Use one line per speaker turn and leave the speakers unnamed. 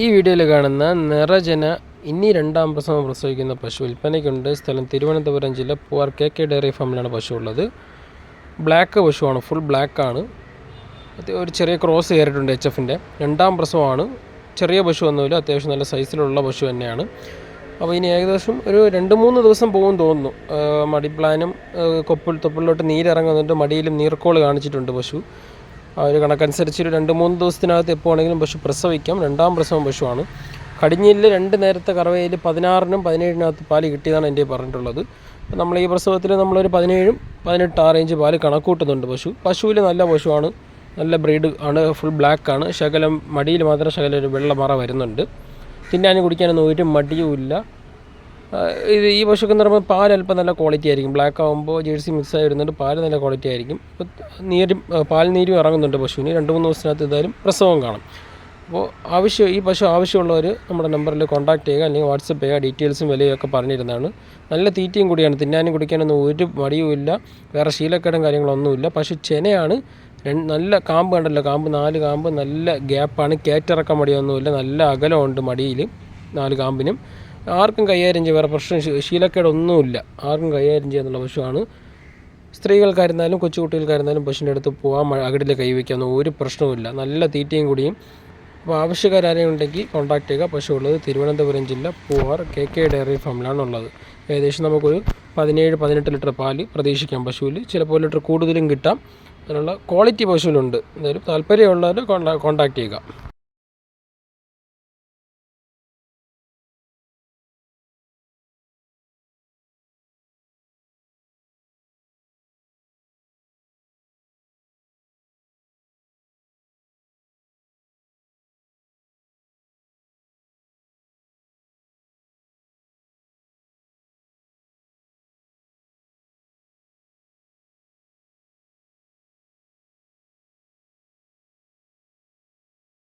ഈ വീഡിയോയിൽ കാണുന്ന നിറജന ഇനി രണ്ടാം പ്രസവം പ്രസവിക്കുന്ന പശു വിൽപ്പനയ്ക്കുണ്ട്. സ്ഥലം തിരുവനന്തപുരം ജില്ല പൂവാർ കെ കെ ഡയറി ഫാമിലാണ് പശു ഉള്ളത്. ബ്ലാക്ക് പശുവാണ് ഫുൾ ബ്ലാക്ക് ആണ്. അത് ഒരു ചെറിയ ക്രോസ് കയറിയിട്ടുണ്ട് എച്ച് എഫിന്റെ രണ്ടാം പ്രസവമാണ്. ചെറിയ പശു ഒന്നുമില്ല അത്യാവശ്യം നല്ല സൈസിലുള്ള പശു തന്നെയാണ്. അപ്പോൾ ഇനി ഏകദേശം ഒരു രണ്ട് മൂന്ന് ദിവസം പോകും തോന്നുന്നു. മടിപ്ലാനും കൊപ്പിൾ കൊപ്പിൽ തൊപ്പിലോട്ട് നീരിറങ്ങുന്നുണ്ട്. മടിയിലും നീർക്കോൾ കാണിച്ചിട്ടുണ്ട് പശു. ആ ഒരു കണക്കനുസരിച്ച് ഒരു രണ്ട് മൂന്ന് ദിവസത്തിനകത്ത് എപ്പോഴാണെങ്കിലും പശു പ്രസവിക്കാം. രണ്ടാം പ്രസവം പശുവാണ്. കടിഞ്ഞിൽ രണ്ട് നേരത്തെ കറവയിൽ പതിനാറിനും പതിനേഴിനകത്ത് പാൽ കിട്ടിയതാണ് എന്റെ പറഞ്ഞിട്ടുള്ളത്. നമ്മൾ ഈ പ്രസവത്തിൽ നമ്മളൊരു പതിനേഴും പതിനെട്ട് ആ റേഞ്ച് പാൽ കണക്കൂട്ടുന്നുണ്ട് പശു. പശുവിൽ നല്ല പശുവാണ്. നല്ല ബ്രീഡ് ആണ്. ഫുൾ ബ്ലാക്ക് ആണ്. ശകലം മടിയിൽ മാത്രം ശകലം ഒരു വെള്ള മറ വരുന്നുണ്ട്. തിന്നാനും കുടിക്കാനൊന്നും ഒരു മടിയുമില്ല. ഇത് ഈ പശുക്കെന്ന് പറയുമ്പോൾ പാൽ അല്പം നല്ല ക്വാളിറ്റി ആയിരിക്കും. ബ്ലാക്ക് ആകുമ്പോൾ ജേഴ്സി മിക്സ് ആയി വരുന്നുണ്ട് പാൽ നല്ല ക്വാളിറ്റി ആയിരിക്കും. അപ്പോൾ നീരും പാൽ നീരും ഇറങ്ങുന്നുണ്ട് പശുവിന്. രണ്ട് മൂന്ന് ദിവസത്തിനകത്ത് എന്തായാലും പ്രസവം കാണും. അപ്പോൾ ആവശ്യം ഈ പശു ആവശ്യമുള്ളവർ നമ്മുടെ നമ്പറിൽ കോൺടാക്ട് ചെയ്യുക അല്ലെങ്കിൽ വാട്സപ്പ് ചെയ്യുക ഡീറ്റെയിൽസും വിലയും ഒക്കെ പറഞ്ഞിരുന്നതാണ്. നല്ല തീറ്റയും കൂടിയാണ്. തിന്നാനും കുടിക്കാനൊന്നും ഒരു മടിയുമില്ല വേറെ ശീലക്കേടും കാര്യങ്ങളൊന്നുമില്ല പശു ചെനയാണ്. നല്ല കാമ്പ് കണ്ടല്ലോ. കാമ്പ് നാല് കാമ്പ് നല്ല ഗ്യാപ്പാണ് കയറ്റിറക്കം മടിയൊന്നുമില്ല. നല്ല അകലമുണ്ട് മടിയിൽ നാല് കാമ്പിനും. ആർക്കും കൈകാര്യം ചെയ്യാൻ വേറെ പ്രശ്നം ശീലക്കേടൊന്നുമില്ല. ആർക്കും കൈകാര്യം ചെയ്യാന്നുള്ള പശുവാണ്. സ്ത്രീകൾക്കായിരുന്നാലും കൊച്ചുകുട്ടികൾക്കായിരുന്നാലും പശുവിന്റെ അടുത്ത് പോകാൻ അകിടിൽ കൈവയ്ക്കാവുന്ന ഒരു പ്രശ്നവുമില്ല. നല്ല തീറ്റയും കൂടിയും. അപ്പോൾ ആവശ്യക്കാരും ഉണ്ടെങ്കിൽ കോൺടാക്ട് ചെയ്യുക. പശു ഉള്ളത് തിരുവനന്തപുരം ജില്ല പൂവാർ കെ കെ ഡയറി ഫാമിലാണ് ഉള്ളത്. ഏകദേശം നമുക്കൊരു പതിനേഴ് പതിനെട്ട് ലിറ്റർ പാൽ പ്രതീക്ഷിക്കാം പശുവിൽ. ചിലപ്പോൾ ലിറ്റർ കൂടുതലും കിട്ടാം. അതിനുള്ള ക്വാളിറ്റി പശുവിലുണ്ട്. എന്തായാലും താല്പര്യമുള്ളവർ കോൺടാക്ട് ചെയ്യുക.